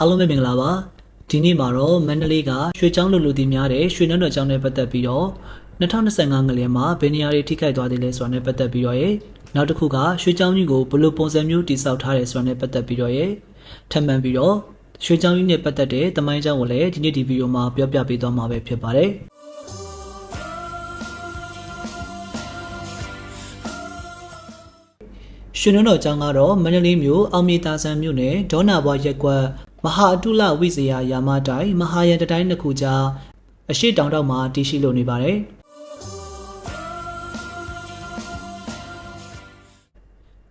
အားလုံးပဲမင်္ဂလာပါဒီနေ့မှာတော့မန္တလေးကရွှေချောင်းလူလူတီများတဲ့ရွှေနန်းတော်ကျောင်းနဲ့ပတ်သက်ပြီးတော့2025ငလျင်မှာဘယ်နေရာတွေထိခိုက်သွားသေးလဲဆိုတာနဲ့ပတ်သက်ပြီးတော့ရေနောက်တစ်ခုကရွှေချောင်းကြီးကိုဘယ်လိုပုံစံမျိုးတည်ဆောက်ထားတယ်ဆိုတာနဲ့ပတ်သက်ပြီးတော့ရေထပ်မံပြီးတော့ရွှေချောင်းကြီးနဲ့ပတ်သက်တဲ့တမိုင်းကြောင်းကိုလည်းဒီနေ့ဒီဗီဒီယိုမှာပြောပြပေးသွားမှာပဲဖြစ်ပါတယ်ရှင်နန်းတော်ကျောင်းကတော့မန္တလေးမြို့အောင်မြေတာဆန်မြို့နယ်ဒေါနာဘွားရက်ကွက် မဟာအတုလဝိဇယာယာမတိုင်းမဟာယန်တတိုင်းတစ်ခုကြားအရှိတောင်တောက်မှာတည်ရှိလို့နေပါတယ်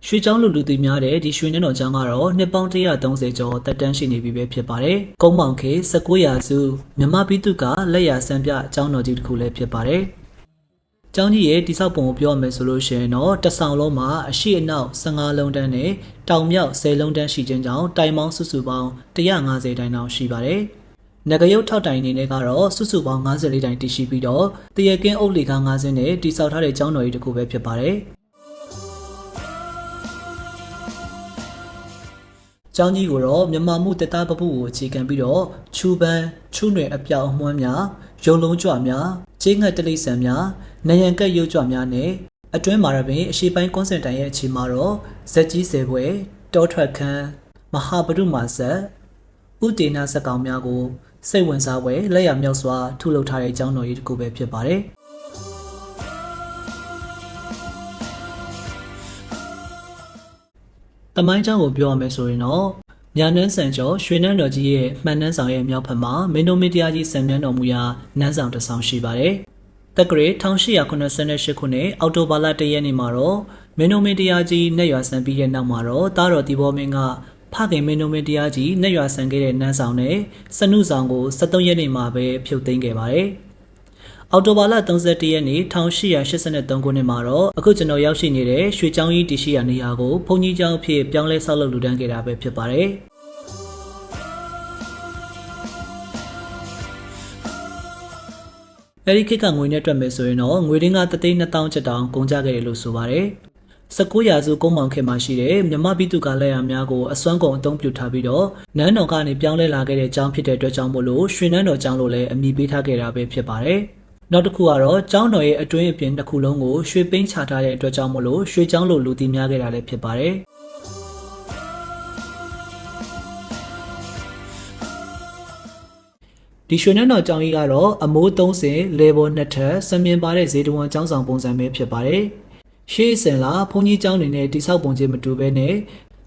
ရွှေချောင်းလူလူသူများတဲ့ဒီရွှေနန်းတော်ကျောင်းကတော့နှစ်ပေါင်း130ကျော်တက်တန်းရှိနေပြီပဲဖြစ်ပါတယ်။ကုန်းပေါင်ခေ19ရာစုမြမပိတုကလက်ရစံပြကျောင်းတော်ကြီးတစ်ခုလည်းဖြစ်ပါတယ်။ ကျောင်းကြီးရဲ့တိဆောက်ပုံကိုပြောရမယ်ဆိုလို့ရှိရင်တော့တစ်ဆောင်လုံးမှာအရှိအနောက်15လုံးတန်းနဲ့တောင်မြောက်10လုံးတန်းရှိခြင်းကြောင့်တိုင်ပေါင်းစုစုပေါင်း150တိုင်တောင်ရှိပါတယ်။နဂရုတ်ထောက်တိုင်အနေနဲ့ကတော့စုစုပေါင်း54တိုင်တည်ရှိပြီးတော့တရကင်းအုပ်လီကား50စင်းနဲ့တိဆောက်ထားတဲ့ကျောင်းတော်ကြီးတစ်ခုပဲဖြစ်ပါတယ်။ကျောင်းကြီးကိုတော့မြန်မာမှုတက်သားပပုကိုအခြေခံပြီးတော့ချူပန်းချူနွယ်အပြောင်အမွှမ်းများရုံလုံးကြွများကျင်းငတ်တလိษံများ နယံကက်ရုပ်ကြွများနဲ့အတွင်းမှာရပင်အရှိပိုင်းကွန်စင်တိုင်ရဲ့အခြေမှာတော့ဇက်ကြီးဆယ်ပွဲတောထွက်ခန်းမဟာပရုမာဇက်ဥတေနာဇက်ကောင်များကိုစိတ်ဝင်စားပွဲလက်ရမြောက်စွာထုလုပ်ထားတဲ့ကျောင်းတော်ကြီးတစ်ခုပဲဖြစ်ပါတယ်။တမိုင်းကျောင်းကိုပြောရမယ်ဆိုရင်တော့ညာနန်းဆန်ကျော်ရွှေနန်းတော်ကြီးရဲ့မှန်နန်းဆောင်ရဲ့မြောက်ဖက်မှာမင်းတို့မင်းတရားကြီးဆံမြန်းတော်မူရာနန်းဆောင်တစ်ဆောင်ရှိပါတယ်။ တက္ကရာ1888ခုနှစ်အောက်တိုဘာလ1ရက်နေ့မှာတော့မင်းတို့မင်းတရားကြီးနှက်ရွာဆန်ပြီးတဲ့နောက်မှာတော့တားတော်ဒီဘောမင်းကဖခင်မင်းတို့မင်းတရားကြီးနှက်ရွာဆန်ခဲ့တဲ့နန်းဆောင်နဲ့စနုဆောင်ကို73ရက်နေ့မှာပဲဖြုတ်သိမ်းခဲ့ပါတယ်။အော်တိုဘာလ31ရက်နေ့1883ခုနှစ်မှာတော့အခုကျွန်တော်ရောက်ရှိနေတဲ့ရွှေချောင်းကြီးတရှိရာနေရာကိုဘုံကြီးကျောင်းအဖြစ်ပြောင်းလဲဆောက်လုပ်လူတန်းခဲ့တာပဲဖြစ်ပါတယ်။ အဲဒီခေတ်ကငွေနဲ့တွက်မယ်ဆိုရင်တော့ငွေရင်းကတသိန်း2000ကျပ်တောင်ကုန်ကြခဲ့တယ်လို့ဆိုပါတယ်။19ရာစုကုန်းမောင်ခေတ်မှာရှိတဲ့မြမပိတုကလက်ရများကိုအစွမ်းကုန်အသုံးပြုထားပြီးတော့နန်းတော်ကနေပြောင်းလဲလာခဲ့တဲ့ကျောင်းဖြစ်တဲ့အတွက်ကြောင့်မို့လို့ရွှေနန်းတော်ကျောင်းလို့လည်းအမည်ပေးထားခဲ့တာပဲဖြစ်ပါတယ်။နောက်တစ်ခုကတော့ကျောင်းတော်ရဲ့အတွင်းအပြင်တစ်ခုလုံးကိုရွှေပိန်းချထားတဲ့အတွက်ကြောင့်မို့လို့ရွှေကျောင်းလို့လူသိများခဲ့တာလည်းဖြစ်ပါတယ်။ ဒီရွှေနန်းတော်ကျောင်းကြီးကတော့အမိုး30လေဘောနှစ်ထပ်စမြင်ပါတဲ့ဇေတဝန်ကျောင်းဆောင်ပုံစံပဲဖြစ်ပါတယ်။ရှေးစင်လာဘုန်းကြီးကျောင်းတွေနဲ့တိဆောက်ပုံချင်းမတူဘဲနဲ့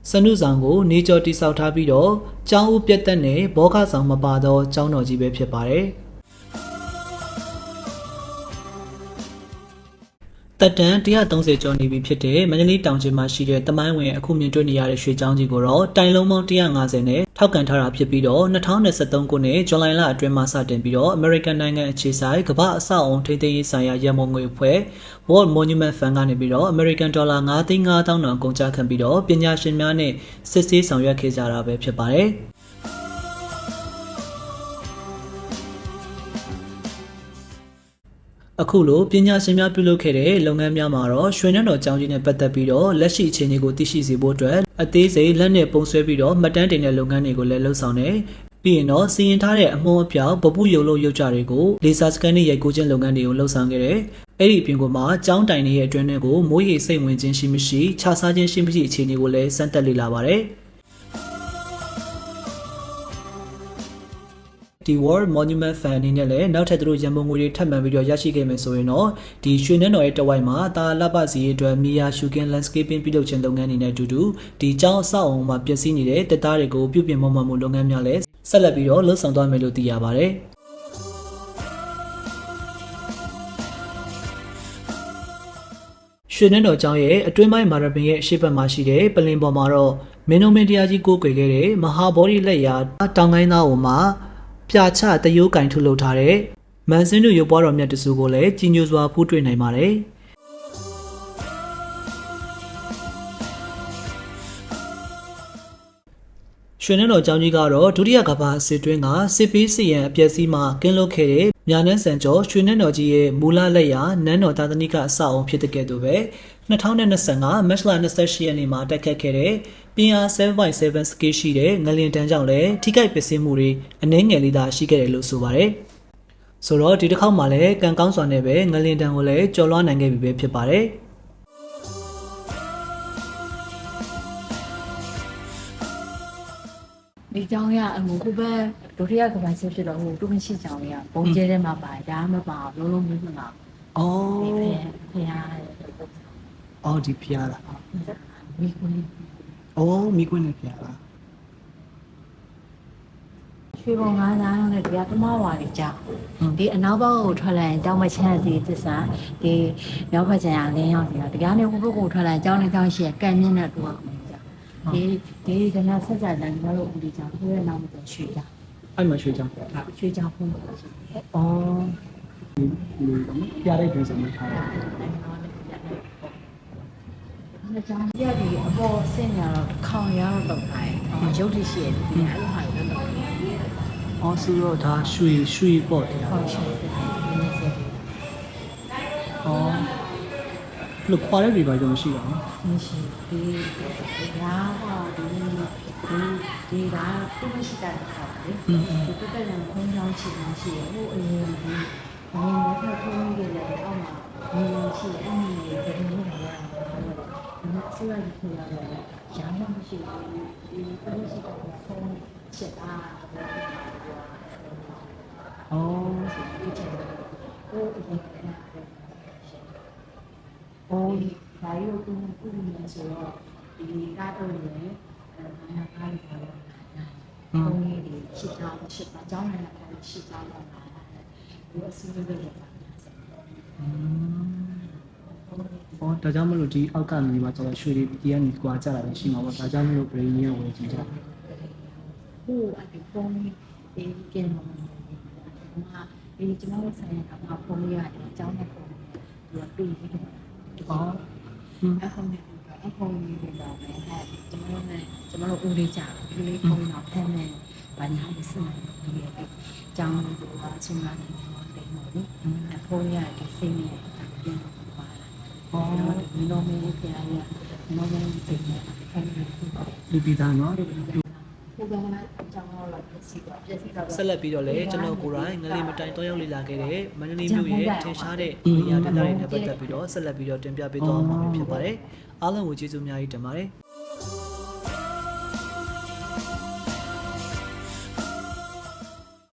စနုဆောင်ကိုနေကျော်တိဆောက်ထားပြီးတော့ကျောင်းဦးပြတ်တက်နဲ့ဘောခဆောင်မပါသောကျောင်းတော်ကြီးပဲဖြစ်ပါတယ်။ တက်တန်130ကျော်နေပြီဖြစ်တဲ့မန္တလေးတောင်ကျင်းမှာရှိတဲ့တမိုင်းဝင်အခုမြင်တွေ့နေရတဲ့ရွှေချောင်းကြီးကိုတော့တိုင်လုံးပေါင်း150နဲ့ထောက်ကန်ထားတာဖြစ်ပြီးတော့2023ခုနှစ်ဇွန်လလအတွင်းမှာစတင်ပြီးတော့ American နိုင်ငံအခြေစိုက်ကမ္ဘာအဆောက်အုံထိန်းသိမ်းရေးဆိုင်ရာရန်ပုံငွေအဖွဲ့ World Monument Fund ကနေပြီးတော့ American Dollar 9သိန်း5000တောင်ကုန်ကျခံပြီးတော့ပညာရှင်များနဲ့စစ်ဆေးဆောင်ရွက်ခဲ့ကြတာပဲဖြစ်ပါတယ်။ အခုလိုပညာရှင်များပြုလုပ်ခဲ့တဲ့လုပ်ငန်းများမှာတော့ရွှေနန်းတော်ကျောင်းကြီးနဲ့ပတ်သက်ပြီးတော့လက်ရှိအခြေအနေကိုသိရှိစေဖို့အတွက်အသေးစိတ်လက်နဲ့ပုံဆွဲပြီးတော့မှတ်တမ်းတင်တဲ့လုပ်ငန်းတွေကိုလည်းလှုပ်ဆောင်နေပြီးရင်တော့စီရင်ထားတဲ့အမုံအပြောင်ပပုရုံလို့ရုပ်ကြတွေကိုလေဆာစကန်နဲ့ရိုက်ကူးခြင်းလုပ်ငန်းတွေကိုလှုပ်ဆောင်ခဲ့တယ်။အဲ့ဒီအပြင်ကမှကျောင်းတိုင်တွေရဲ့အတွင်းတွေကိုမိုးရေစိတ်ဝင်ခြင်းရှိမရှိခြားစားခြင်းရှိမရှိအခြေအနေကိုလည်းစမ်းသပ်လေ့လာပါတယ်။ ဒီ World Monument Fund အနေနဲ့လည်းနောက်ထပ်သူတို့ရန်ပုံငွေတွေထပ်မံပြီးတော့ရရှိခဲ့မယ်ဆိုရင်တော့ဒီရွှေနန်းတော်ရဲ့တဝိုက်မှာတာလပစီရဲ့အတွက်မီယာရှုကင်း landscaping ပြုလုပ်ခြင်းလုပ်ငန်းအနေနဲ့အတူတူဒီကျောင်းအဆောက်အအုံမှာပျက်စီးနေတဲ့တက်သားတွေကိုပြုပြင်မွမ်းမံမှုလုပ်ငန်းများလည်းဆက်လက်ပြီးတော့လှုပ်ဆောင်သွားမယ်လို့သိရပါတယ်။ရွှေနန်းတော်ကျောင်းရဲ့အတွင်းပိုင်းမာရပင်ရဲ့အရှိတ်ဘက်မှာရှိတဲ့ပလင်ပေါ်မှာတော့မင်းတို့မင်းတရားကြီးကိုးကွယ်ခဲ့တဲ့မဟာဗောဓိလက်ရာတောင်ကိုင်းသားဝန်မှာ ပြာချတယိုးကင်ထုလုပ်ထားတဲ့မန်စင်းတို့ရုပ်ပွားတော်မြတ်တစုကိုလည်းကြီးညိုစွာဖူးတွေ့နိုင်ပါတယ်။ရွှေနန်းတော်ကျောင်းကြီးကတော့ဒုတိယကမ္ဘာစစ်တွင်းကစစ်ပေးစစ်ရန်အပျက်စီးမှကင်းလွတ်ခဲ့တဲ့ညာနန်းစံကျော်ရွှေနန်းတော်ကြီးရဲ့မူလလက်ရာနန်းတော်သာသနိကအဆောက်အုံဖြစ်တဲ့ကဲ့သို့ပဲ2025မတ်လ28ရက်နေ့မှာတက်ခတ်ခဲ့တဲ့ ပြင်းအား7.7 scale ရှိတဲ့ငလင်တန်းကြောင့်လည်းထိခိုက်ပျက်စီးမှုတွေအနည်းငယ်လေးသာရှိခဲ့တယ်လို့ဆိုပါတယ်။ဆိုတော့ဒီတစ်ခေါက်မှာလည်းကံကောင်းစွာနဲ့ပဲငလင်တန်းကိုလည်းကျော်လွှားနိုင်ခဲ့ပြီပဲဖြစ်ပါတယ်။ဒီကြောင်ရအမှုဟိုဘက်ဒုတိယကပိုင်းစစ်ဖြစ်တော့ဟိုတူးမရှိကြောင်ရပုံကျဲထဲမှာပါတယ်ဒါမှမပါလုံးလုံးမျိုးမလားအောဒီ်ဖေဖရာအော်ဒီဖျားလားမိကွန်း အော်မိကွင်းနဲ့ဖျားလားရွှေပုံငါးနားနဲ့ဒီကပမာဝါတွေကြောင်ဒီအနောက်ဘက်ကိုထွက်လာရင်တောင်မချမ်းစီသစ္စာဒီမြောက်ဘက်ကျန်ရလင်းရောက်နေတာဒီကနေဟိုဘက်ကိုထွက်လာရင်ကြောင်းနဲ့ကြောင်းရှိရကံမြင့်တဲ့တူအောင်ကြာဒီဒီကနဆက်ကြတယ်ကျွန်တော်တို့ဦးဒီကြောင်ကိုယ့်ရဲ့နောက်မှာရွှေကြောင်အဲ့မှာရွှေချောင်းရွှေကြောင်ဖုန်းပါရှိတယ်အော်ဒီဖျားတဲ့ဒုစမှာထားတယ် 那张ပြဒီအပေါ်ဆင်းရတော့ခေါင်ရတော့တော့တိုင်းရုပ်တရှိရတယ်ဒီအဲ့လိုဟာတွေတော့အော်ဆိုတော့ဒါရွှေရွှေပေါ့တရားခေါင်ရှိတယ်ဒီနေ့စက်အော်လို့ခွာတဲ့တွေပါတော့မရှိတော့ဘူးဒီရှိဒီရာဟာဒီဒီဒီရာသူမရှိတာခါလေဒီပြတဲ့လမ်းခွန်းချောင်းရှိမှရှိရဟိုအရင်ဒီဒီနေ့ထပ်ထုံးခဲ့တဲ့အောက်မှာဒီရှိအဲ့ဒီဒီလိုမျိုးလာရတယ်ဒီဆွဲရဖြစ်ရတယ်ရာမရှိဘူးဒီသူမရှိ တာဖုန်းချက်တာအော်ဒီချက်ကိုအရင်ကတည်းကဟိုဒါရုပ်ကိုကုနေဆိုတော့ဒီကတော့လည်းအဲနာကားလေးပေါ်လာတာ။ဘုံကြီးတွေရှစ်ချောင်းရှစ်ပါးကျောင်းနဲ့လည်းရှစ်ချောင်းလောက် လာတာ။ဒီအစည်းအဝေးတွေပါအော်ဒါကြောင့်မလို့ဒီအောက်ကနေမှာကျတော့ရွှေတွေဒီကနေကွာကြတာပဲရှိမှာပေါ့ဒါကြောင့်မလို့ brain ကြီးကဝယ်ကြည့်ကြတယ်။ဟိုအဒီဘုံကြီးဒီကင်းမှာဒီကျွန်တော်ဆိုင်ရာမှာဘုံကြီးရတယ်ကျောင်းနဲ့ဘုံသူကတူပြီးတော့အော်အခုနေအခုနေပြီတော့မယ်အဲကျွန်တော်နဲ့ကျွန်တော်ဦးလေးကြာဦးလေးပုံတော့ဖမ်းနေဘာညာလေးစနေဒီရဲ့ကျောင်းကိုအဆုံးလာနေတယ်နော်အခုရဒီစိတ်နဲ့ပြန် ပါလာအော်ဒီလိုမျိုးပြန်ရနော်မင်းစိတ်နဲ့ဖမ်းနေခုပေါ့လူပြီးသားနော်ဟိုကမှကျောင်းတော့ပြစီတော့ပြစီတော့ဆက်လက်ပြီးတော့လည်းကျွန်တော်ကိုယ်တိုင်ငလေးမတိုင်တော့ရောက်လေလာခဲ့တဲ့မန္တလေးမြို့ရဲ့ထင်ရှားတဲ့နေရာဒေသတွေနဲ့ပတ်သက်ပြီးတော့ဆက်လက်ပြီးတော့တင်ပြပေးသွားမှာဖြစ်ပါတယ်အားလုံးကိုကျေးဇူးအများကြီးတင်ပါတယ်